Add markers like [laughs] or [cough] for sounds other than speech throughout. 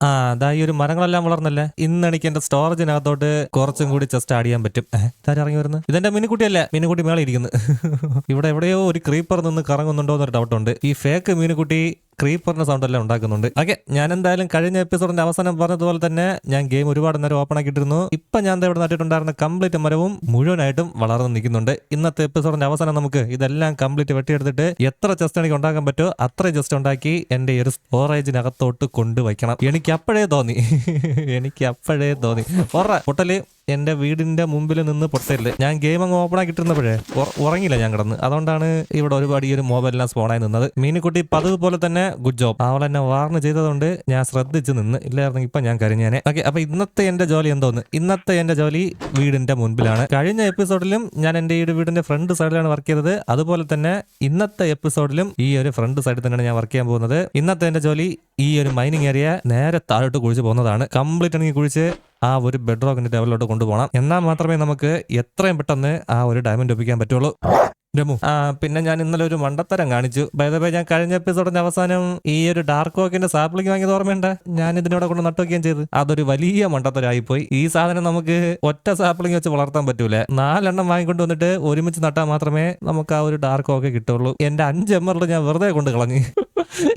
ആ അതാ ഈ ഒരു മരങ്ങളെല്ലാം വളർന്നല്ലേ? ഇന്ന് എനിക്ക് എന്റെ സ്റ്റോറേജിനകത്തോട്ട് കുറച്ചും കൂടി ചെസ്റ്റ് ആഡ് ചെയ്യാൻ പറ്റും. താരം ഇറങ്ങി വരുന്നത്? ഇതെന്റെ മീനുകുട്ടിയല്ലേ മീനുകുട്ടി മേളെ ഇരിക്കുന്നു. [laughs] ഇവിടെ എവിടെയോ ഒരു ക്രീപ്പർ നിന്ന് കറങ്ങുന്നുണ്ടോ എന്നൊരു ഡൗട്ടുണ്ട് ഈ ഫേക്ക് മീനുക്കുട്ടി ക്രീപ്പറിന്റെ സൗണ്ട് എല്ലാം ഉണ്ടാക്കുന്നുണ്ട്. ഓക്കെ ഞാൻ എന്തായാലും കഴിഞ്ഞ എപ്പിസോഡിന്റെ അവസാനം പറഞ്ഞതുപോലെ തന്നെ ഞാൻ ഗെയിം ഒരുപാട് നേരം ഓപ്പൺ ആക്കിയിട്ടിരുന്നു. ഇപ്പൊ ഞാൻ ഇവിടെ നട്ടിട്ടുണ്ടായിരുന്ന കംപ്ലീറ്റ് മരവും മുഴുവനായിട്ടും വളർന്നു നിൽക്കുന്നുണ്ട്. ഇന്നത്തെ എപ്പിസോഡിന്റെ അവസാനം നമുക്ക് ഇതെല്ലാം കംപ്ലീറ്റ് വെട്ടിയെടുത്തിട്ട് എത്ര ചെസ്റ്റ് എനിക്ക് ഉണ്ടാക്കാൻ പറ്റുമോ അത്ര ജസ്റ്റ് ഉണ്ടാക്കി എന്റെ ഒരു സ്റ്റോറേജിനകത്തോട്ട് കൊണ്ടുവയ്ക്കണം. എനിക്ക് അപ്പോഴേ തോന്നി. [laughs] എനിക്ക് അപ്പോഴേ തോന്നി. ഓറ പൊട്ടൽ. എന്റെ വീടിന്റെ മുമ്പിൽ നിന്ന് പൊട്ടരുത് ഞാൻ ഗെയിം അങ്ങ് ഓപ്പൺ ആക്കിയിട്ടിരുന്നപ്പോഴേ ഉറ- ഉറങ്ങിയില്ല ഞാൻ കിടന്ന്. അതുകൊണ്ടാണ് ഇവിടെ ഒരുപാട് ഈ ഒരു മൊബൈലെല്ലാം സ്പോണായി നിന്നത്. മീനിക്കുട്ടി പതിവ് പോലെ തന്നെ ഗുഡ് ജോബ് അവൾ എന്നെ വാർന്ന് ചെയ്തതുകൊണ്ട് ഞാൻ ശ്രദ്ധിച്ച് നിന്ന്. ഇല്ലായിരുന്നെങ്കിൽ ഇപ്പൊ ഞാൻ കരഞ്ഞേനെ. ഓക്കെ അപ്പൊ ഇന്നത്തെ എന്റെ ജോലി എന്തോന്ന്? ഇന്നത്തെ എന്റെ ജോലി വീടിന്റെ മുൻപിലാണ്. കഴിഞ്ഞ എപ്പിസോഡിലും ഞാൻ എന്റെ ഈ വീടിന്റെ ഫ്രണ്ട് സൈഡിലാണ് വർക്ക് ചെയ്തത്. അതുപോലെ തന്നെ ഇന്നത്തെ എപ്പിസോഡിലും ഈ ഒരു ഫ്രണ്ട് സൈഡിൽ തന്നെയാണ് ഞാൻ വർക്ക് ചെയ്യാൻ പോകുന്നത്. ഇന്നത്തെ എന്റെ ജോലി ഈ ഒരു മൈനിങ് ഏരിയ നേരെ താഴോട്ട് കുഴിച്ച് പോകുന്നതാണ്. കംപ്ലീറ്റ് ആണെങ്കിൽ കുഴിച്ച് ആ ഒരു ബെഡ്റോക്കിന്റെ ലെവലിലോട്ട് കൊണ്ടുപോകണം എന്നാൽ മാത്രമേ നമുക്ക് എത്രയും പെട്ടെന്ന് ആ ഒരു ഡയമണ്ട് ഒപ്പിക്കാൻ പറ്റുള്ളൂ. രമു ആ പിന്നെ ഞാൻ ഇന്നലെ ഒരു മണ്ടത്തരം കാണിച്ചു. ബൈദബൈ ഞാൻ കഴിഞ്ഞ എപ്പിസോഡിന്റെ അവസാനം ഈ ഒരു ഡാർക്ക് ഓക്കിന്റെ സാപ്ലിംഗ് വാങ്ങിയത് ഓർമ്മയുണ്ട്? ഞാൻ ഇതിനോടെ കൊണ്ട് നട്ടുവയ്ക്കുകയും ചെയ്തു. അതൊരു വലിയ മണ്ടത്തരമായി പോയി ഈ സാധനം നമുക്ക് ഒറ്റ സാപ്ലിംഗ് വെച്ച് വളർത്താൻ പറ്റൂല. നാലെണ്ണം വാങ്ങിക്കൊണ്ട് വന്നിട്ട് ഒരുമിച്ച് നട്ടാൽ മാത്രമേ നമുക്ക് ആ ഒരു ഡാർക്ക് ഓക്കെ കിട്ടുള്ളൂ. എന്റെ അഞ്ച് എമ്മറിൽ ഞാൻ വെറുതെ കൊണ്ട് കളഞ്ഞു.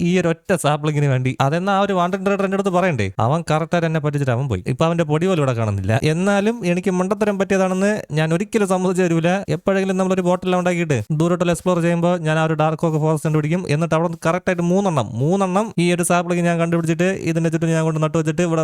ഈ ഒരു ഒറ്റ സാപ്ലിങ്ങിന് വേണ്ടി. അതെന്നാ ആ ഒരു വാണ്ടഡ് റൈഡർ അടുത്ത് പറയണ്ടേ? അവൻ കറക്റ്റായിട്ട് എന്നെ പറ്റിച്ചിട്ട് അവൻ പോയി. ഇപ്പൊ അവന്റെ പൊടി പോലും ഇവിടെ കാണുന്നില്ല. എന്നാലും എനിക്ക് മണ്ടത്തരം പറ്റിയതാണെന്ന് ഞാൻ ഒരിക്കലും സമ്മതിച്ചു തരൂല. എപ്പോഴെങ്കിലും ഒരു ബോട്ടിൽ ഉണ്ടാക്കിയിട്ട് ദൂരോട്ടിൽ എക്സ്പ്ലോർ ചെയ്യുമ്പോൾ ഞാൻ ആ ഒരു ഡാർക്ക് ഓക്ക് ഫോറസ്റ്റ് കണ്ടുപിടിക്കും. എന്നിട്ട് അവിടെ കറക്റ്റ് ആയിട്ട് മൂന്നെണ്ണം മൂന്നെണ്ണം ഈ ഒരു സാപ്ലിങ് ഞാൻ കണ്ടുപിടിച്ചിട്ട് ഇതിനെ ചുറ്റും ഞാൻ കൊണ്ട് നട്ടു വെച്ചിട്ട് ഇവിടെ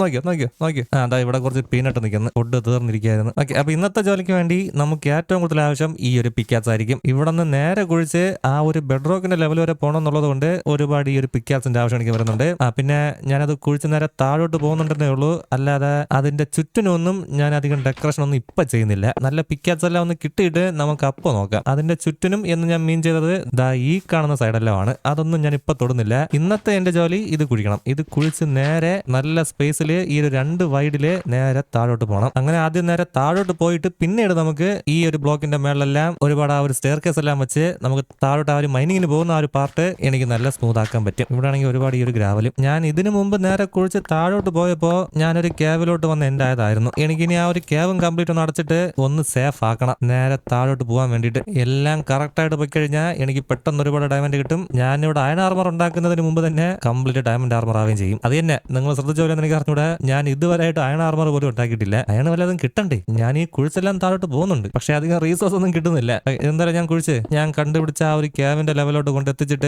നോക്കിയോ നോക്കിയോ നോക്കിയോ? ആ അതാ ഇവിടെ കുറച്ച് പീനട്ട് നിൽക്കുന്നു. ഫുഡ് തീർന്നിരിക്കുകയായിരുന്നു. ഓക്കെ അപ്പൊ ഇന്നത്തെ ജോലിക്ക് വേണ്ടി നമുക്ക് ഏറ്റവും കൂടുതൽ ആവശ്യം ഈ ഒരു പിക്കാസ് ആയിരിക്കും. ഇവിടെ നിന്ന് നേരെ കുഴിച്ച് ആ ഒരു ബെഡ്റോക്കിന്റെ ലെവൽ വരെ പോകണം എന്നുള്ളത് കൊണ്ട് ഒരുപാട് ഈ ഒരു പിക്കാസിന്റെ ആവശ്യം എനിക്ക് വരുന്നുണ്ട്. പിന്നെ ഞാനത് കുഴിച്ച് നേരെ താഴോട്ട് പോകുന്നുണ്ടെന്നേ ഉള്ളൂ. അല്ലാതെ അതിന്റെ ചുറ്റിനൊന്നും ഞാൻ അധികം ഡെക്കറേഷൻ ഒന്നും ഇപ്പൊ ചെയ്യുന്നില്ല. നല്ല പിക്കാസ് എല്ലാം ഒന്ന് കിട്ടിയിട്ട് നമുക്ക് അപ്പൊ നോക്കാം. അതിന്റെ ചുറ്റിനും എന്ന് ഞാൻ മീൻ ചെയ്തത് ദാ ഈ കാണുന്ന സൈഡെല്ലാം ആണ് അതൊന്നും ഞാൻ ഇപ്പൊ തൊടുന്നില്ല. ഇന്നത്തെ എന്റെ ജോലി ഇത് കുഴിക്കണം. ഇത് കുഴിച്ച് നേരെ നല്ല സ്പേസിൽ ഈ ഒരു രണ്ട് വൈഡിൽ നേരെ താഴോട്ട് പോകണം അങ്ങനെ ആദ്യം നേരെ താഴോട്ട് പോയിട്ട് പിന്നീട് നമുക്ക് ഈ ഒരു ബ്ലോക്കിന്റെ മേളിലെല്ലാം ഒരുപാട് ആ ഒരു സ്റ്റെയർ കേസ് എല്ലാം വെച്ച് നമുക്ക് താഴോട്ട് ആ ഒരു മൈനിങ്ങിന് പോകുന്ന ആ ഒരു പാർട്ട് എനിക്ക് നല്ല സ്മൂത്ത് ആക്കാൻ പറ്റും. ഇവിടെ ആണെങ്കിൽ ഒരുപാട് ഈ ഒരു ഗ്രാവലും. ഞാൻ ഇതിനു മുമ്പ് നേരെ കുഴിച്ച് താഴോട്ട് പോയപ്പോ ഞാനൊരു കേവിലോട്ട് വന്ന് എന്റെ ആയതായിരുന്നു എനിക്കിനി ആ ഒരു കേവും കംപ്ലീറ്റ് ഒന്ന് അടച്ചിട്ട് ഒന്ന് സേഫ് ആക്കണം. നേരെ താഴോട്ട് പോകാൻ വേണ്ടിയിട്ട്. എല്ലാം കറക്റ്റ് ആയിട്ട് പോയി കഴിഞ്ഞാൽ എനിക്ക് പെട്ടെന്ന് ഒരുപാട് ഡയമണ്ട് കിട്ടും. ഞാൻ ഇവിടെ അയൺ ആർമർ ഉണ്ടാക്കുന്നതിന് മുമ്പ് തന്നെ കംപ്ലീറ്റ് ഡയമണ്ട് ആർമർ ആവുകയും ചെയ്യും. അത് തന്നെ നിങ്ങൾ ശ്രദ്ധിച്ച പോലെ എനിക്ക് അറിഞ്ഞൂടെ. ഞാൻ ഇതുവരെയായിട്ട് അയൺ ആർമർ പോലും ഉണ്ടാക്കിയിട്ടില്ല. അയൺ വല്ലതും കിട്ടണ്ടേ? ഞാൻ ഈ കുഴിച്ചെല്ലാം താഴോട്ട് പോകുന്നുണ്ട്. പക്ഷെ അധികം റീസോഴ്സ് ഒന്നും കിട്ടുന്നില്ല. എന്തായാലും ഞാൻ കുഴിച്ച്? ഞാൻ കണ്ടുപിടിച്ച ആ ഒരു ക്യാബിന്റെ ലെവലോട്ട് കൊണ്ട് എത്തിച്ചിട്ട്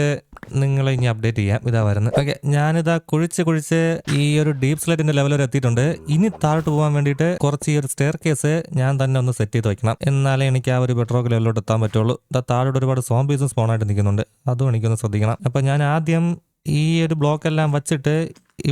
നിങ്ങളെ ഇനി അപ്ഡേറ്റ് ചെയ്യാം. ഇതാ വരുന്നത്. ഓക്കെ ഞാനിതാ കുഴിച്ച് കുഴിച്ച് ഈ ഒരു ഡീപ് സ്ലൈറ്റിന്റെ ലെവൽ വരെ എത്തിയിട്ടുണ്ട്. ഇനി താഴോട്ട് പോകാൻ വേണ്ടിയിട്ട് കുറച്ച് ഈ ഒരു സ്റ്റെയർ കേസ് ഞാൻ തന്നെ ഒന്ന് സെറ്റ് ചെയ്ത് വെക്കണം. എന്നാലേ എനിക്ക് ആ ഒരു ബെട്രോക്ക് ലെവലിലോട്ട് എത്താൻ പറ്റുള്ളൂ. ഇതാ താഴോട്ട് ഒരുപാട് സോംബീസും സ്പോൺ ആയിട്ട് നിൽക്കുന്നുണ്ട്. അതും എനിക്കൊന്ന് ശ്രദ്ധിക്കണം. അപ്പൊ ഞാൻ ആദ്യം ഈ ഒരു ബ്ലോക്ക് എല്ലാം വെച്ചിട്ട്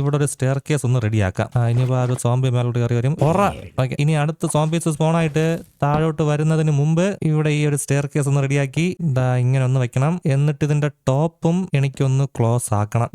ഇവിടെ ഒരു സ്റ്റെയർ കേസ് ഒന്ന് റെഡിയാക്കാം ഇനിയിപ്പോ ആ ഒരു സോംബി മേലോട്ട് കയറി വരും. ഉറ. ഓക്കെ. ഇനി അടുത്ത സോംബീസ് സ്പോൺ ആയിട്ട് താഴോട്ട് വരുന്നതിന് മുമ്പ് ഇവിടെ ഈ ഒരു സ്റ്റെയർ കേസ് ഒന്ന് റെഡിയാക്കി ഇതാ ഇങ്ങനെ ഒന്ന് വെക്കണം. എന്നിട്ട് ഇതിന്റെ ടോപ്പും എനിക്കൊന്ന് ക്ലോസ് ആക്കണം.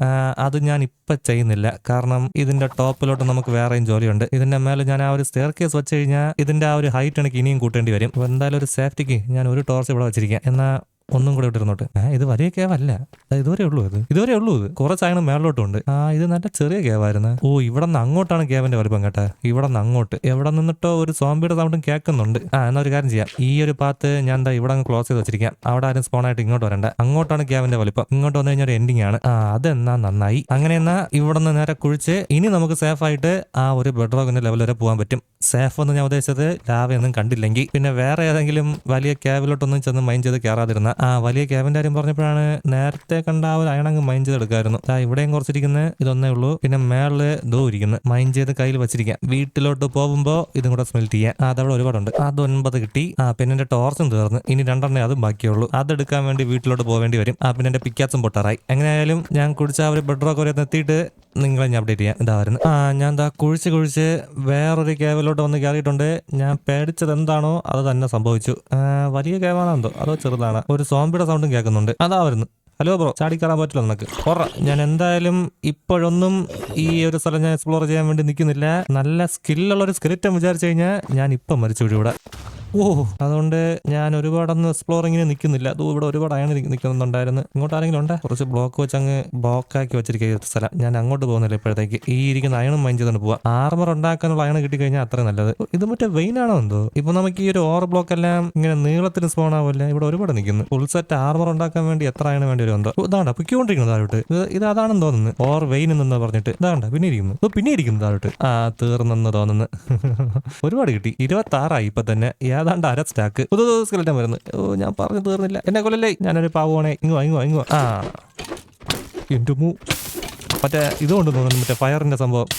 അത് ഞാൻ ഇപ്പൊ ചെയ്യുന്നില്ല. കാരണം ഇതിന്റെ ടോപ്പിലോട്ട് നമുക്ക് വേറെയും ജോലിയുണ്ട്. ഇതിന്റെ മേലെ ഞാൻ ആ ഒരു സ്റ്റെയർ കേസ് വെച്ച് കഴിഞ്ഞാൽ ഇതിന്റെ ആ ഒരു ഹൈറ്റ് എനിക്ക് ഇനിയും കൂട്ടേണ്ടി വരും. അപ്പോൾ എന്തായാലും ഒരു സേഫ്റ്റിക്ക് ഞാൻ ഒരു ടോർച്ച് ഇവിടെ വെച്ചിരിക്കാം. എന്നാ ഒന്നും കൂടെ ഇട്ടിരുന്നോട്ട്. ഏഹ് ഇത് വലിയ കേവല്ല ഇതുവരെ ഉള്ളൂ ഇത്. ഇതുവരെ ഉള്ളൂ ഇത്. കുറച്ചാണ് സാധനം ഉണ്ട് ആ ഇത് നല്ല ചെറിയ കേവായിരുന്നു ഓ ഇവിടെ നിന്ന് അങ്ങോട്ടാണ് കേവന്റെ വലിപ്പം കേട്ടാ. ഇവിടെ നിന്ന് അങ്ങോട്ട്. എവിടെ നിന്നിട്ടോ ഒരു സോംബിയുടെ സൗണ്ടും കേൾക്കുന്നുണ്ട്. ആ എന്നാ ഒരു കാര്യം ചെയ്യാം. ഈ ഒരു പാത്ത് ഞാൻ എന്താ ഇവിടെ അങ്ങ് ക്ലോസ് ചെയ്ത് വെച്ചിരിക്കാം. അവിടെ ആരും സ്പോൺ ആയിട്ട് ഇങ്ങോട്ട് വരണ്ട. അങ്ങോട്ടാണ് കേവന്റെ വലിപ്പം. ഇങ്ങോട്ട് വന്നു കഴിഞ്ഞാൽ ഒരു എൻഡിങ് ആണ്. ആ അതെന്നാ നന്നായി. അങ്ങനെ എന്നാ ഇവിടെ നിന്ന് നേരെ കുഴിച്ച് ഇനി നമുക്ക് സേഫ് ആയിട്ട് ആ ഒരു ബെഡ്റോക്കിന്റെ ലെവൽ വരെ പോകാൻ പറ്റും. സേഫ് എന്ന് ഞാൻ ഉദ്ദേശിച്ചത് ലാവയൊന്നും കണ്ടില്ലെങ്കിൽ. പിന്നെ വേറെ ഏതെങ്കിലും വലിയ ക്യാബിലോട്ടൊന്നും ചെന്ന് മൈൻഡ് ചെയ്ത് കയറാതിരുന്ന ആ വലിയ ക്യാബിന്റെ കാര്യം പറഞ്ഞപ്പോഴാണ് നേരത്തെ കണ്ട ആ ഒരു അയണങ്ങ് മൈൻഡ് ചെയ്ത് എടുക്കായിരുന്നു ദാ ഇവിടെയും കുറച്ചിരിക്കുന്നത് ഇതൊന്നേ ഉള്ളൂ. പിന്നെ മേളിൽ ദോ ഇരിക്കുന്നത് മൈൻഡ് ചെയ്ത് കയ്യിൽ വെച്ചിരിക്കാം. വീട്ടിലോട്ട് പോകുമ്പോ ഇതും കൂടെ സ്മെൽ ചെയ്യാം. ആ, അതവിടെ ഒരുപാടുണ്ട്. അത് ഒൻപത് കിട്ടി. ആ പിന്നെ എന്റെ ടോർച്ചും തീർന്ന്. ഇനി രണ്ടെണ്ണേ അതും ബാക്കിയുള്ളൂ. അതെടുക്കാൻ വേണ്ടി വീട്ടിലോട്ട് പോകേണ്ടി വരും. ആ പിന്നെ എന്റെ പിക്കാസും പൊട്ടാറായി. എങ്ങനെയായാലും ഞാൻ കുടിച്ച ആ ഒരു ബെഡ്റോക്ക് വരെ എത്തിയിട്ട് നിങ്ങളെ ഞാൻ അപ്ഡേറ്റ് ചെയ്യാം. ഇതായിരുന്നു ആ ഞാൻ എന്താ കുഴിച്ച് കുഴിച്ച് വേറൊരു കേവിലോട്ട് വന്ന് കയറിയിട്ടുണ്ട്. ഞാൻ പേടിച്ചത് എന്താണോ അത് തന്നെ സംഭവിച്ചു. വലിയ കേവാണെന്തോ അതോ ചെറുതാണ്? ഒരു സോംബിയുടെ സൗണ്ടും കേൾക്കുന്നുണ്ട്. അതാ വരുന്നു ഹലോ ബ്രോ ചാടി കയറാൻ പറ്റില്ല നിനക്ക്. കുറ ഞാൻ എന്തായാലും ഇപ്പോഴൊന്നും ഈ ഒരു സ്ഥലം ഞാൻ എക്സ്പ്ലോർ ചെയ്യാൻ വേണ്ടി നിൽക്കുന്നില്ല. നല്ല സ്കില്ലുള്ള ഒരു സ്കെലിറ്റം വിചാരിച്ചു കഴിഞ്ഞാൽ ഞാൻ ഇപ്പം മരിച്ചു ഇവിടെ. ഓ അതുകൊണ്ട് ഞാൻ ഒരുപാടൊന്നും എക്സ്പ്ലോറിങ്ങിന് നിൽക്കുന്നില്ല. അതും ഇവിടെ ഒരുപാട് അയണ് നിൽക്കുന്നുണ്ടായിരുന്നു. ഇങ്ങോട്ട് ആരെങ്കിലും ഉണ്ടോ? കുറച്ച് ബ്ലോക്ക് വെച്ച് അങ്ങ് ബ്ലോക്ക് ആക്കി വെച്ചിരിക്കുക ഈ സ്ഥലം. ഞാൻ അങ്ങോട്ട് പോകുന്നില്ല ഇപ്പോഴത്തേക്ക്. ഈ ഇരിക്കുന്ന അയണും മൈൻ ചെയ്തുകൊണ്ട് പോവാം. ആർമർ ഉണ്ടാക്കാനുള്ള അയണ് കിട്ടിക്കഴിഞ്ഞാൽ അത്ര നല്ലത്. ഇത് മറ്റേ വെയിൻ ആണോ എന്തോ? ഇപ്പൊ നമുക്ക് ഈ ഒരു ഓർ ബ്ലോക്ക് എല്ലാം ഇങ്ങനെ നീളത്തിൽ സ്പോൺ ആവില്ല ഇവിടെ ഒരുപാട് നിൽക്കുന്നു. ഫുൾ സെറ്റ് ആർമർ ഉണ്ടാക്കാൻ വേണ്ടി എത്ര അയണ് വേണ്ടി വരും എന്തോ ഓ, ഇതാണ്ട പൊയ്ക്കൊണ്ടിരിക്കുന്നത് താഴോട്ട്. ഇത് അതാണെന്ന് തോന്നുന്നു. ഓർ വെയിൻ എന്നു പറഞ്ഞിട്ട്. ഇതാണ്ട പിന്നെ ഇരിക്കുന്നു. പിന്നെ ഇരിക്കുന്നു താഴോട്ട്. ആ തീർന്നെന്ന് തോന്നുന്നു. [laughs] ഒരുപാട് കിട്ടി. ഇരുപത്തി ആറായി ഇപ്പൊ തന്നെ. ഏതാണ്ട് അര സ്റ്റാക്ക് പുതു സ്കെലറ്റൻ വരുന്നു. ഓ ഞാൻ പറഞ്ഞു തീർന്നില്ല. എന്നെ കൊല്ലല്ലേ? ഞാനൊരു പാവമാണേ ഇങ്ങോ ഇങ്ങോ ഇങ്ങോ ആ. എന്റെ മൂ മറ്റേ ഇതുകൊണ്ട് തോന്നുന്നു മറ്റേ ഫയറിന്റെ സംഭവം.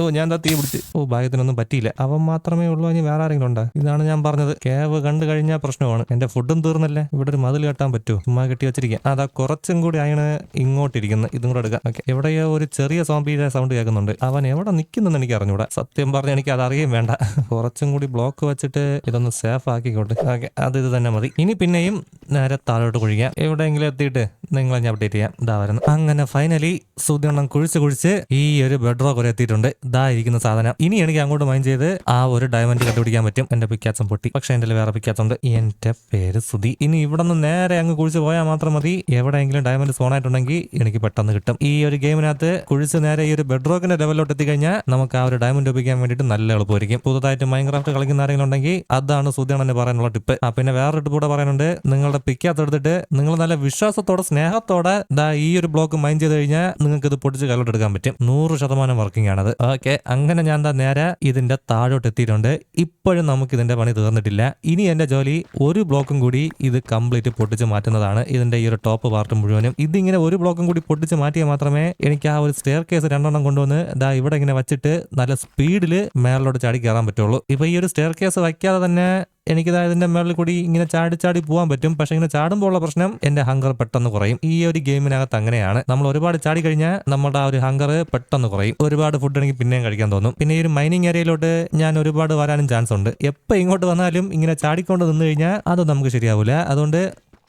ഓ ഞാൻ എന്താ തീ പിടിച്ച്. ഓ ഭാഗ്യത്തിനൊന്നും പറ്റിയില്ല. അവൻ മാത്രമേ ഉള്ളൂ ഇനി വേറെ ആരെങ്കിലും ഉണ്ടോ? ഇതാണ് ഞാൻ പറഞ്ഞത്. കേവ് കണ്ടു കഴിഞ്ഞാൽ പ്രശ്നമാണ്. എന്റെ ഫുഡും തീർന്നല്ലേ? ഇവിടെ ഒരു മതിൽ കെട്ടാൻ പറ്റുമോ? ചുമ്മാ കെട്ടി വെച്ചിരിക്കാം. അതാ കുറച്ചും കൂടി അയാണ് ഇങ്ങോട്ടിരിക്കുന്നത് ഇതും കൂടെ എടുക്കാം. ഓക്കെ. എവിടെയോ ഒരു ചെറിയ സോംബിയുടെ സൗണ്ട് കേൾക്കുന്നുണ്ട്. അവൻ എവിടെ നിൽക്കുന്നെന്ന് എനിക്ക് അറിഞ്ഞൂടാ. സത്യം പറഞ്ഞ എനിക്ക് അത് അറിയാൻ വേണ്ട. കുറച്ചും കൂടി ബ്ലോക്ക് വെച്ചിട്ട് ഇതൊന്ന് സേഫ് ആക്കിക്കോട്ടെ. ഓക്കെ. അത് ഇത് തന്നെ മതി. ഇനി പിന്നെയും നേരെ താഴോട്ട് കുഴിക്കാം. എവിടെയെങ്കിലും എത്തിയിട്ട് നിങ്ങളെ ഞാൻ അപ്ഡേറ്റ് ചെയ്യാം. ഇതാ അങ്ങനെ ഫൈനലി സുദ്യണ്ണം കുഴിച്ച് കുഴിച്ച് ഈ ഒരു ബെഡ്റോക്ക് വരെ എത്തിയിട്ടുണ്ട്. ഇതാ ഇരിക്കുന്ന സാധനം. ഇനി എനിക്ക് അങ്ങോട്ട് മൈൻഡ് ചെയ്ത് ആ ഒരു ഡയമണ്ട് കണ്ടുപിടിക്കാൻ പറ്റും. എന്റെ പിക്കാസം പൊട്ടി. പക്ഷെ എന്റെ വേറെ പിക്കാച്ചം ഉണ്ട്. എന്റെ പേര് സുധി. ഇനി ഇവിടെ നിന്ന് നേരെ അങ്ങ് കുഴിച്ച് പോയാൽ മാത്രം മതി. എവിടെയെങ്കിലും ഡയമണ്ട് സോൺ ആയിട്ടുണ്ടെങ്കിൽ എനിക്ക് പെട്ടെന്ന് കിട്ടും. ഈ ഒരു ഗെയിമിനകത്ത് കുഴിച്ച് നേരെ ഈ ഒരു ബെഡ്റോക്കിന്റെ ലെവലിലോട്ട് എത്തിക്കഴിഞ്ഞാൽ നമുക്ക് ആ ഒരു ഡയമണ്ട് ഒപ്പിക്കാൻ വേണ്ടിയിട്ട് നല്ല എളുപ്പമായിരിക്കും. പുതുതായിട്ട് മൈൻക്രാഫ്റ്റ് കളിക്കുന്ന ആരെങ്കിലും ഉണ്ടെങ്കിൽ അതാണ് സുധിയാണ് എന്നെ പറയാനുള്ള ടിപ്പ്. ആ പിന്നെ വേറൊരു ടിപ്പ് കൂടെ പറയാനുണ്ട്. നിങ്ങളുടെ പിക്കാത്ത എടുത്തിട്ട് നിങ്ങൾ നല്ല വിശ്വാസത്തോടെ സ്നേഹത്തോടെ ദാ ഈ ഒരു ബ്ലോക്ക് മൈൻഡ് ചെയ്ത് കഴിഞ്ഞാൽ നിങ്ങൾക്ക് ഇത് പൊടിച്ച് കലോട്ട് എടുക്കാൻ പറ്റും. നൂറ് ശതമാനം വർക്കിംഗ് ആണത്. ഓക്കെ അങ്ങനെ ഞാൻ എന്താ നേരെ ഇതിന്റെ താഴോട്ട് എത്തിയിട്ടുണ്ട്. ഇപ്പോഴും നമുക്ക് ഇതിന്റെ പണി തീർന്നിട്ടില്ല. ഇനി എന്റെ ജോലി ഒരു ബ്ലോക്കും കൂടി ഇത് കംപ്ലീറ്റ് പൊട്ടിച്ച് മാറ്റുന്നതാണ്. ഇതിന്റെ ഈ ഒരു ടോപ്പ് പാർട്ട് മുഴുവനും. ഇതിങ്ങനെ ഒരു ബ്ലോക്കും കൂടി പൊട്ടിച്ച് മാറ്റിയാൽ മാത്രമേ എനിക്ക് ആ ഒരു സ്റ്റെയർ കേസ് രണ്ടെണ്ണം കൊണ്ടുവന്ന് ദാ ഇവിടെ ഇങ്ങനെ വെച്ചിട്ട് നല്ല സ്പീഡിൽ മേളിലോട്ട് ചാടി കയറാൻ പറ്റുള്ളൂ. ഇപ്പൊ ഈ ഒരു സ്റ്റെയർ കേസ് വയ്ക്കാതെ തന്നെ എനിക്കിതാ ഇതിന്റെ മേളിൽ കൂടി ഇങ്ങനെ ചാടി ചാടി പോകാൻ പറ്റും. പക്ഷെ ഇങ്ങനെ ചാടുമ്പോൾ ഉള്ള പ്രശ്നം എന്റെ ഹങ്കർ പെട്ടെന്ന് കുറയും. ഈ ഒരു ഗെയിമിനകത്ത് അങ്ങനെയാണ്. നമ്മൾ ഒരുപാട് ചാടി കഴിഞ്ഞാൽ നമ്മുടെ ആ ഒരു ഹങ്കർ പെട്ടെന്ന് കുറയും. ഒരുപാട് ഫുഡ് എനിക്ക് പിന്നെയും കഴിക്കാൻ തോന്നും. പിന്നെ ഈ ഒരു മൈനിങ് ഏരിയയിലോട്ട് ഞാൻ ഒരുപാട് വരാനും ചാൻസ് ഉണ്ട്. എപ്പോൾ ഇങ്ങോട്ട് വന്നാലും ഇങ്ങനെ ചാടിക്കൊണ്ട് നിന്ന് കഴിഞ്ഞാൽ അത് നമുക്ക് ശരിയാവില്ല അതുകൊണ്ട്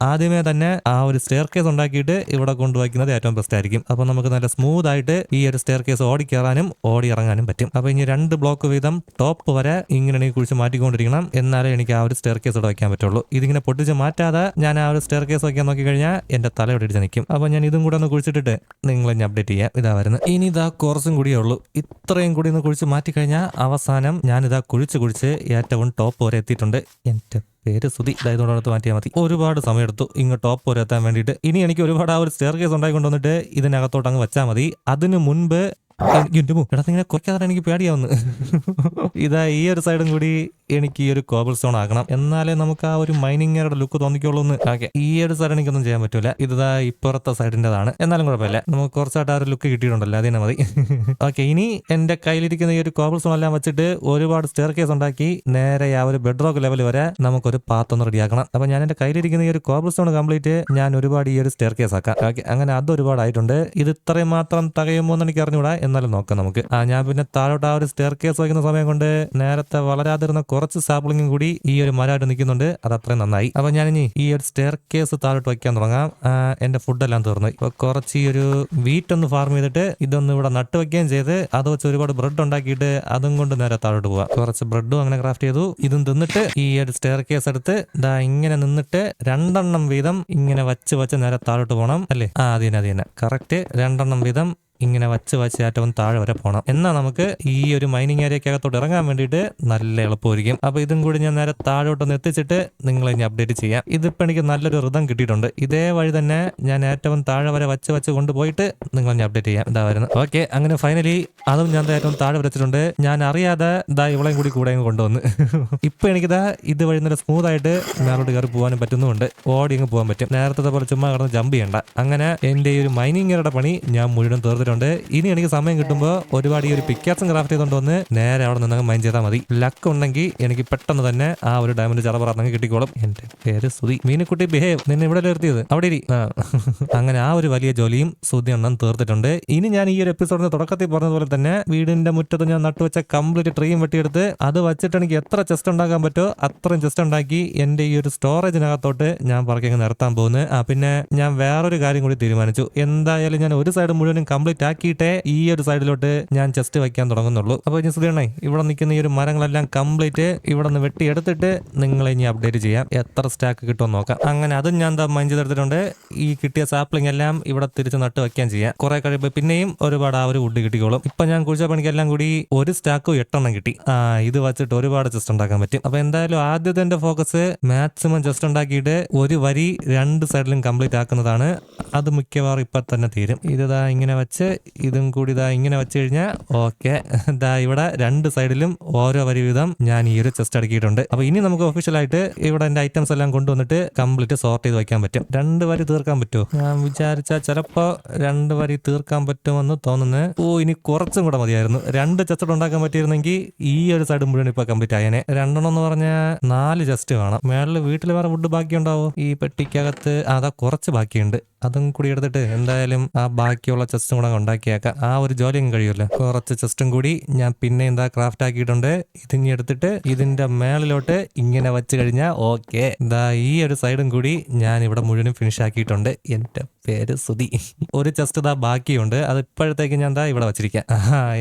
ആദ്യമേ തന്നെ ആ ഒരു സ്റ്റെയർ കേസ് ഉണ്ടാക്കിയിട്ട് ഇവിടെ കൊണ്ടുവയ്ക്കുന്നത് ഏറ്റവും ബെസ്റ്റ് ആയിരിക്കും. അപ്പോൾ നമുക്ക് നല്ല സ്മൂത്ത് ആയിട്ട് ഈ ഒരു സ്റ്റെയർ കേസ് ഓടി ഓടി ഇറങ്ങാനും പറ്റും. അപ്പോൾ ഇനി രണ്ട് ബ്ലോക്ക് വീതം ടോപ്പ് വരെ ഇങ്ങനെ കുഴിച്ച് മാറ്റിക്കൊണ്ടിരിക്കണം. എന്നാലേ എനിക്ക് ആ ഒരു സ്റ്റെയർ കേസ് ഇവിടെ വയ്ക്കാൻ പറ്റുള്ളൂ. ഇതിങ്ങനെ പൊട്ടിച്ച് മാറ്റാതെ ഞാൻ ആ ഒരു സ്റ്റെയർ കേസ് വയ്ക്കാൻ നോക്കി കഴിഞ്ഞാൽ എന്റെ തല ഇവിടെ ഇടിച്ച് നിൽക്കും. അപ്പോൾ ഞാൻ ഇതും കൂടെ ഒന്ന് കുഴിച്ചിട്ടിട്ട് നിങ്ങളെ ഞാൻ അപ്ഡേറ്റ് ചെയ്യാം. ഇതാ വരുന്നത്. ഇനി ഇതാ കുറച്ചും കൂടിയേ ഉള്ളൂ. ഇത്രയും കൂടി ഒന്ന് കുഴിച്ച് മാറ്റി കഴിഞ്ഞാൽ അവസാനം ഞാനിതാ കുഴിച്ച് കുഴിച്ച് ഏറ്റവും ടോപ്പ് വരെ എത്തിയിട്ടുണ്ട്. എന്റെ പേര് സ്തുതി ഇതായതുകൊണ്ട് മാറ്റിയാൽ മതി. ഒരുപാട് സമയമെടുത്തു. ഇങ്ങ് ടോപ്പ് വരെ എത്താൻ വേണ്ടിയിട്ട്. ഇനി എനിക്ക് ഒരുപാട് ആ ഒരു സ്റ്റെയർ കേസ് ഉണ്ടാക്കി കൊണ്ടുവന്നിട്ട് ഇതിനകത്തോട്ട് അങ്ങ് വെച്ചാൽ മതി. അതിന് മുൻപ് എടാ ഇങ്ങനെ കുറയ്ക്കാതെ എനിക്ക് പേടിയാവുന്നു. ഇതാ ഈ ഒരു സൈഡും കൂടി എനിക്ക് ഈ ഒരു കോബിൾ സ്റ്റോൺ ആക്കണം എന്നാലേ നമുക്ക് ആ ഒരു മൈനിങ്ങറുടെ ലുക്ക് തോന്നിക്കുള്ളൂ എന്ന് ഓക്കെ ഈ ഒരു സൈഡ് എനിക്കൊന്നും ചെയ്യാൻ പറ്റൂല. ഇതാ ഇപ്പുറത്തെ സൈഡിന്റെതാണ് എന്നാലും കുഴപ്പമില്ല. നമുക്ക് കുറച്ചായിട്ട് ആ ഒരു ലുക്ക് കിട്ടിയിട്ടുണ്ടല്ലോ. അതിനെ മതി. [laughs] ഓക്കെ ഇനി എന്റെ കയ്യിലിരിക്കുന്ന ഈ ഒരു കോബിൾ സ്റ്റോൺ എല്ലാം വെച്ചിട്ട് ഒരുപാട് സ്റ്റെയർ കേസ് ഉണ്ടാക്കി നേരെ ആ ഒരു ബെഡ്റോക്ക് ലെവൽ വരെ നമുക്കൊരു പാത്ത് ഒന്ന് റെഡിയാക്കണം. അപ്പൊ ഞാൻ എന്റെ കയ്യിലിരിക്കുന്ന ഈ ഒരു കോബിൾ സ്റ്റോൺ കംപ്ലീറ്റ് ഞാൻ ഒരുപാട് ഈ ഒരു സ്റ്റെയർ കേസ് ആക്കാം. ഓക്കെ അങ്ങനെ അത് ഒരുപാടായിട്ടുണ്ട് ഇത് ഇത്രയും മാത്രം തകയുമോ എന്ന് എനിക്ക് അറിഞ്ഞൂടാ. എന്നാലും നോക്കാം നമുക്ക്. ആ ഞാൻ പിന്നെ താഴോട്ട് ആ ഒരു സ്റ്റെയർ കേസ് വയ്ക്കുന്ന സമയം കൊണ്ട് നേരത്തെ വളരാതിരുന്ന കുറച്ച് സാപ്പിളിങ്ങും കൂടി ഈ ഒരു മരമായിട്ട് നിൽക്കുന്നുണ്ട്. അത് അത്രയും നന്നായി. അപ്പൊ ഞാൻ ഇനി ഈ ഒരു സ്റ്റെയർ കേസ് താഴോട്ട് വയ്ക്കാൻ തുടങ്ങാം. ആ, എന്റെ ഫുഡെല്ലാം തീർന്നു. ഇപ്പൊ കുറച്ച് ഈ ഒരു വീറ്റ് ഒന്ന് ഫാർം ചെയ്തിട്ട് ഇതൊന്ന് ഇവിടെ നട്ട് വെക്കുകയും ചെയ്ത് അത് വെച്ച് ഒരുപാട് ബ്രെഡ് ഉണ്ടാക്കിയിട്ട് അതും കൊണ്ട് നേരെ താഴോട്ട് പോവാം. കുറച്ച് ബ്രെഡും അങ്ങനെ ക്രാഫ്റ്റ് ചെയ്തു. ഇതും തിന്നിട്ട് ഈ ഒരു സ്റ്റെയർ കേസ് എടുത്ത് ദാ ഇങ്ങനെ നിന്നിട്ട് രണ്ടെണ്ണം വീതം ഇങ്ങനെ വച്ച് വച്ച് നേരെ താഴോട്ട് പോകണം അല്ലേ? ആ അതിനെ അതിനെ കറക്റ്റ് രണ്ടെണ്ണം വീതം ഇങ്ങനെ വച്ച് വച്ച് ഏറ്റവും താഴെ വരെ പോകണം എന്നാൽ നമുക്ക് ഈ ഒരു മൈനിങ് ഏരിയക്കകത്തോട്ട് ഇറങ്ങാൻ വേണ്ടിയിട്ട് നല്ല എളുപ്പമായിരിക്കും. അപ്പൊ ഇതും കൂടി ഞാൻ നേരെ താഴോട്ടൊന്ന് എത്തിച്ചിട്ട് നിങ്ങളെ ഇനി അപ്ഡേറ്റ് ചെയ്യാം. ഇതിപ്പോ എനിക്ക് നല്ലൊരു ഋതം കിട്ടിയിട്ടുണ്ട്. ഇതേ വഴി തന്നെ ഞാൻ ഏറ്റവും താഴെ വരെ വച്ച് വച്ച് കൊണ്ടുപോയിട്ട് നിങ്ങളെ ഇനി അപ്ഡേറ്റ് ചെയ്യാം. ഇതാ വരുന്നത്. ഓക്കെ അങ്ങനെ ഫൈനലി അതും ഞാൻ ഏറ്റവും താഴെ വരച്ചിട്ടുണ്ട് ഞാൻ അറിയാതെ ഇതാ ഇവളെയും കൂടി കൂടെ കൊണ്ടുവന്ന്. [laughs] ഇപ്പൊ എനിക്കിതാ ഇത് വഴി നല്ല സ്മൂത്ത് ആയിട്ട് മേലോട്ട് കയറി പോകാനും പറ്റുന്നുണ്ട് ഓടി അങ്ങ് പോകാൻ പറ്റും. നേരത്തെ പോലെ ചുമ്മാ കിടന്ന് ജമ്പ് ചെയ്യണ്ട. അങ്ങനെ എന്റെ ഈ ഒരു മൈനിങ്ങറുടെ പണി ഞാൻ മുഴുവൻ തീർത്തിട്ടുണ്ട്. ഇനി എനിക്ക് സമയം കിട്ടുമ്പോൾ ഒരുപാട് ഈ ഒരു പിക്കാസും ക്രാഫ്റ്റ് ചെയ്തുകൊണ്ട് വന്ന് നേരെ അവിടെ നിന്ന് മൈൻഡ് ചെയ്താൽ മതി. ലക്ക് ഉണ്ടെങ്കിൽ എനിക്ക് പെട്ടെന്ന് തന്നെ ആ ഒരു ഡയമണ്ട് ചറപറന്നങ്ങ് കിട്ടിക്കോളും. എന്റെ പേര് സുതി മീനുക്കുട്ടി ബിഹേവ് നിന്നെ ഇവിടെ നിർത്തിയത്? അവിടെ ഇരി. [laughs] അങ്ങനെ ആ ഒരു വലിയ ജോലിയും സുതി എണ്ണം തീർത്തിട്ടുണ്ട്. ഇനി ഞാൻ ഈ ഒരു എപ്പിസോഡിന് തുടക്കത്തിൽ പറഞ്ഞതുപോലെ തന്നെ വീടിന്റെ മുറ്റത്ത് ഞാൻ നട്ടുവെച്ച കംപ്ലീറ്റ് ട്രീയും വെട്ടിയെടുത്ത് അത് വെച്ചിട്ട് എനിക്ക് എത്ര ചെസ്റ്റ് ഉണ്ടാക്കാൻ പറ്റുമോ അത്രയും ചെസ്റ്റ് ഉണ്ടാക്കി എന്റെ ഈ ഒരു സ്റ്റോറേജിനകത്തോട്ട് ഞാൻ പറക്കി നിർത്താൻ പോകുന്നത് ആ പിന്നെ ഞാൻ വേറൊരു കാര്യം കൂടി തീരുമാനിച്ചു. എന്തായാലും ഞാൻ ഒരു സൈഡ് മുഴുവനും കംപ്ലീറ്റ് കംപ്ലീറ്റ് ഈ ഒരു സൈഡിലോട്ട് ഞാൻ ചെസ്റ്റ് വയ്ക്കാൻ തുടങ്ങുന്നുള്ളൂ. അപ്പോൾ ഇനി സുധീണേ ഇവിടെ നിൽക്കുന്ന ഈ ഒരു മരങ്ങളെല്ലാം കംപ്ലീറ്റ് ഇവിടെ നിന്ന് വെട്ടിയെടുത്തിട്ട് നിങ്ങൾ ഇനി അപ്ഡേറ്റ് ചെയ്യാം. എത്ര സ്റ്റാക്ക് കിട്ടുമെന്ന് നോക്കാം. അങ്ങനെ അതും ഞാൻ എന്താ മൈൻഡ് ചെയ്തെടുത്തിട്ടുണ്ട്. ഈ കിട്ടിയ സാപ്ലിംഗ് എല്ലാം ഇവിടെ തിരിച്ച് നട്ട് വെക്കാൻ ചെയ്യാം. കുറെ കഴിയുമ്പോൾ പിന്നെയും ഒരുപാട് ആ ഒരു വുഡ് കിട്ടിക്കോളും. ഇപ്പൊ ഞാൻ കുഴിച്ച പണിക്കെല്ലാം കൂടി ഒരു സ്റ്റാക്കും എട്ടെണ്ണം കിട്ടി. ആ ഇത് വച്ചിട്ട് ഒരുപാട് ചെസ്റ്റ് ഉണ്ടാക്കാൻ പറ്റും. അപ്പൊ എന്തായാലും ആദ്യത്തെ എന്റെ ഫോക്കസ് മാക്സിമം ചെസ്റ്റ് ഉണ്ടാക്കിയിട്ട് ഒരു വരി രണ്ട് സൈഡിലും കംപ്ലീറ്റ് ആക്കുന്നതാണ്. അത് മിക്കവാറും ഇപ്പൊ തന്നെ തീരും. ഇത് ഇങ്ങനെ വെച്ച് ഇതും കൂടി ഇതാ ഇങ്ങനെ വെച്ച് കഴിഞ്ഞാൽ ഓക്കെ. ഇതാ ഇവിടെ രണ്ട് സൈഡിലും ഓരോ വരി വീതം ഞാൻ ഈ ഒരു ചെസ്റ്റ് അടുക്കിയിട്ടുണ്ട്. അപ്പൊ ഇനി നമുക്ക് ഒഫീഷ്യലായിട്ട് ഇവിടെ എന്റെ ഐറ്റംസ് എല്ലാം കൊണ്ടുവന്നിട്ട് കംപ്ലീറ്റ് സോർട്ട് ചെയ്ത് വെക്കാൻ പറ്റും. രണ്ട് വരി തീർക്കാൻ പറ്റുമോ? ഞാൻ വിചാരിച്ചാൽ ചിലപ്പോ രണ്ട് വരി തീർക്കാൻ പറ്റുമെന്ന് തോന്നുന്നു. ഓ ഇനി കുറച്ചും കൂടെ മതിയായിരുന്നു. രണ്ട് ചെസ്റ്റ് ഉണ്ടാക്കാൻ പറ്റിയിരുന്നെങ്കിൽ ഈ ഒരു സൈഡ് മുഴുവൻ ഇപ്പൊ കംപ്ലീറ്റ് ആയേനെ. രണ്ടെണ്ണം എന്ന് പറഞ്ഞാൽ നാല് ചെസ്റ്റ് വേണം. മേളിൽ വീട്ടിൽ വേറെ വുഡ് ബാക്കിയുണ്ടാവോ ഈ പെട്ടിക്കകത്ത് അതാ കുറച്ച് ബാക്കിയുണ്ട്. അതും കൂടി എടുത്തിട്ട് എന്തായാലും ആ ബാക്കിയുള്ള ചെസ്റ്റും കൂടെ ഉണ്ടാക്കിയേക്കാം. ആ ഒരു ജോലിയും കഴിയുമല്ലോ കുറച്ച് ചെസ്റ്റും കൂടി ഞാൻ പിന്നെ എന്താ ക്രാഫ്റ്റ് ആക്കിയിട്ടുണ്ട്. ഇതിങ്ങി എടുത്തിട്ട് ഇതിന്റെ മേളിലോട്ട് ഇങ്ങനെ വെച്ച് കഴിഞ്ഞാൽ ഓക്കെ. എന്താ ഈ ഒരു സൈഡും കൂടി ഞാൻ ഇവിടെ മുഴുവനും ഫിനിഷ് ആക്കിയിട്ടുണ്ട്. എന്റെ പേര് സുതി ഒരു ചെസ്റ്റ് ഇതാ ബാക്കിയുണ്ട്. അത് ഇപ്പോഴത്തേക്ക് ഞാൻ ദാ ഇവിടെ വെച്ചിരിക്കാം.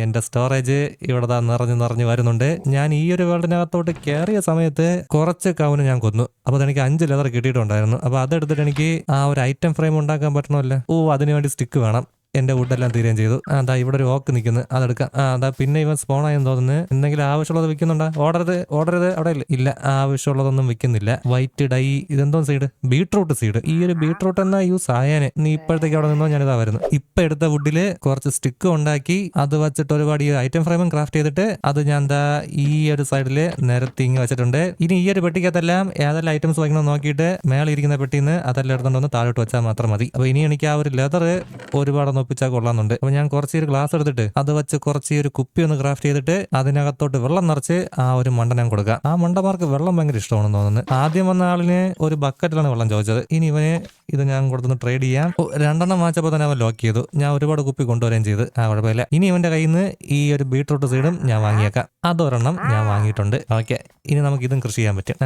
എന്റെ സ്റ്റോറേജ് ഇവിടെ ദാ നിറഞ്ഞു നിറഞ്ഞു വരുന്നുണ്ട്. ഞാൻ ഈ ഒരു വേൾഡിനകത്തോട്ട് കയറിയ സമയത്ത് കുറച്ച് കൗന് ഞാൻ കൊന്നു. അപ്പൊ എനിക്ക് അഞ്ച് ലെതർ കിട്ടിയിട്ടുണ്ടായിരുന്നു. അപ്പൊ അതെടുത്തിട്ട് എനിക്ക് ആ ഒരു ഐറ്റം ഫ്രെയിം ഉണ്ടാക്കാൻ പറ്റണമല്ലോ? ഓ അതിനുവേണ്ടി സ്റ്റിക്ക് വേണം. എന്റെ വുഡെല്ലാം തീരുകയും ചെയ്തു. അതാ ഇവിടെ ഒരു ഓക്ക് നിൽക്കുന്നു. അതെടുക്കാം. ആ അതാ പിന്നെ ഇവൻ സ്പോൺ ആയെന്ന് തോന്നുന്നു. എന്തെങ്കിലും ആവശ്യമുള്ളത് വിൽക്കുന്നുണ്ടോ? ഓർഡർ ചെയ്ത് അവിടെ ഇല്ല. ഇല്ല ആവശ്യമുള്ളതൊന്നും വിൽക്കുന്നില്ല. വൈറ്റ് ഡൈ ഇതെന്തോ സീഡ് ബീട്രൂട്ട് സീഡ് ഈ ഒരു ബീട്രൂട്ട് എന്നാ യൂസ് ആയാനെ. നീ ഇപ്പോഴത്തേക്ക് അവിടെ നിന്നോ ഞാനിതാ വരുന്നു ഇപ്പൊ എടുത്ത വുഡിൽ കുറച്ച് സ്റ്റിക്ക് ഉണ്ടാക്കി അത് വെച്ചിട്ട് ഒരുപാട് ഈ ഐറ്റം ഫ്രെയിമും ക്രാഫ്റ്റ് ചെയ്തിട്ട് അത് ഞാൻ എന്താ ഈ ഒരു സൈഡിൽ നിരത്തി ഇങ്ങ് വെച്ചിട്ടുണ്ട്. ഇനി ഈ ഒരു പെട്ടിക്കകത്തെല്ലാം ഏതെല്ലാം ഐറ്റംസ് വയ്ക്കണം നോക്കിയിട്ട് മേളിരിക്കുന്ന പെട്ടിന്ന് അതെല്ലാം എടുത്തുകൊണ്ട് താഴോട്ട് വെച്ചാൽ മാത്രം മതി. അപ്പൊ ഇനി എനിക്ക് ആ ഒരു ലെതർ ഒരുപാട് ഒപ്പിച്ചാൽ കൊള്ളാന്നുണ്ട് അപ്പൊ ഞാൻ കുറച്ച് ഒരു ഗ്ലാസ് എടുത്തിട്ട് അത് വെച്ച് കുറച്ച് ഒരു കുപ്പി ഒന്ന് ക്രാഫ്റ്റ് ചെയ്തിട്ട് അതിനകത്തോട്ട് വെള്ളം നിറച്ച് ആ ഒരു മണ്ട ഞാൻ കൊടുക്കാം. ആ മണ്ടമാർക്ക് വെള്ളം ഭയങ്കര ഇഷ്ടമാണെന്ന് തോന്നുന്നു. ആദ്യം വന്ന ആളിന് ഒരു ബക്കറ്റിലാണ് വെള്ളം ചോദിച്ചത്. ഇനി ഇവന് ഇത് ഞാൻ കൊടുത്തൊന്ന് ട്രേഡ് ചെയ്യാം. രണ്ടെണ്ണം വാങ്ങിച്ചപ്പോൾ തന്നെ അവൻ ലോക്ക് ചെയ്തു. ഞാൻ ഒരുപാട് കുപ്പി കൊണ്ടുവരികയും ചെയ്തു. ആ കുഴപ്പമില്ല. ഇനി ഇവന്റെ കയ്യിൽ നിന്ന് ഈ ഒരു ബീട്രൂട്ട് സീഡും ഞാൻ വാങ്ങിയേക്കാം. അതൊരെണ്ണം ഞാൻ വാങ്ങിയിട്ടുണ്ട്. ഓക്കെ ഇനി നമുക്ക് ഇതും കൃഷി ചെയ്യാൻ പറ്റും.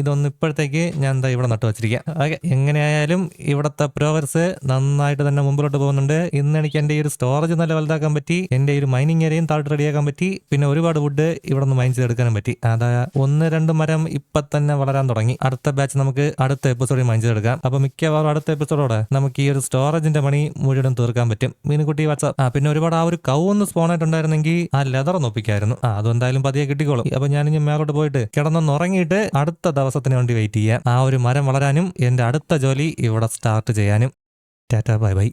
ഇതൊന്നും ഇപ്പോഴത്തേക്ക് ഞാൻ എന്താ ഇവിടെ നട്ടു വച്ചിരിക്കാം. ഓക്കെ എങ്ങനെയായാലും ഇവിടുത്തെ പ്രോഗ്രസ് നന്നായിട്ട് തന്നെ മുമ്പിലോട്ട് പോകുന്നുണ്ട്. ഇന്ന് എനിക്ക് എന്റെ ഈ ഒരു സ്റ്റോറേജ് നല്ല വലുതാക്കാൻ പറ്റി. എന്റെ ഈ ഒരു മൈനിങ് ഏരിയയും താഴോട്ട് റെഡിയാക്കാൻ പറ്റി. പിന്നെ ഒരുപാട് വുഡ് ഇവിടെ നിന്ന് മൈൻ ചെയ്തെടുക്കാനും പറ്റി. അതാ ഒന്ന് രണ്ട് മരം ഇപ്പം തന്നെ വളരാൻ തുടങ്ങി. അടുത്ത ബാച്ച് നമുക്ക് അടുത്ത എപ്പിസോഡിൽ മൈൻ ചെയ്തെടുക്കാം. അപ്പോൾ മിക്കവാറും അടുത്ത എപ്പിസോഡോടെ നമുക്ക് ഈ ഒരു സ്റ്റോറേജിന്റെ പണി മുഴുവൻ തീർക്കാൻ പറ്റും. മീനുകുട്ടി വാട്സാപ്പ് ആ പിന്നെ ഒരുപാട് ആ ഒരു കൗ ഒന്ന് സ്പോൺ ആയിട്ടുണ്ടായിരുന്നെങ്കിൽ ആ ലെതർ നോപ്പിക്കായിരുന്നു ആ അതെന്തായാലും പതിയെ കിട്ടിക്കോളും. അപ്പൊ ഞാൻ ഇനി മേലോട്ട് പോയിട്ട് കിടന്നൊന്ന് ഉറങ്ങിയിട്ട് അടുത്ത ദിവസത്തിന് വേണ്ടി വെയിറ്റ് ചെയ്യാം. ആ ഒരു മരം വളരാനും എന്റെ അടുത്ത ജോലി ഇവിടെ സ്റ്റാർട്ട് ചെയ്യാനും. Tata bye bye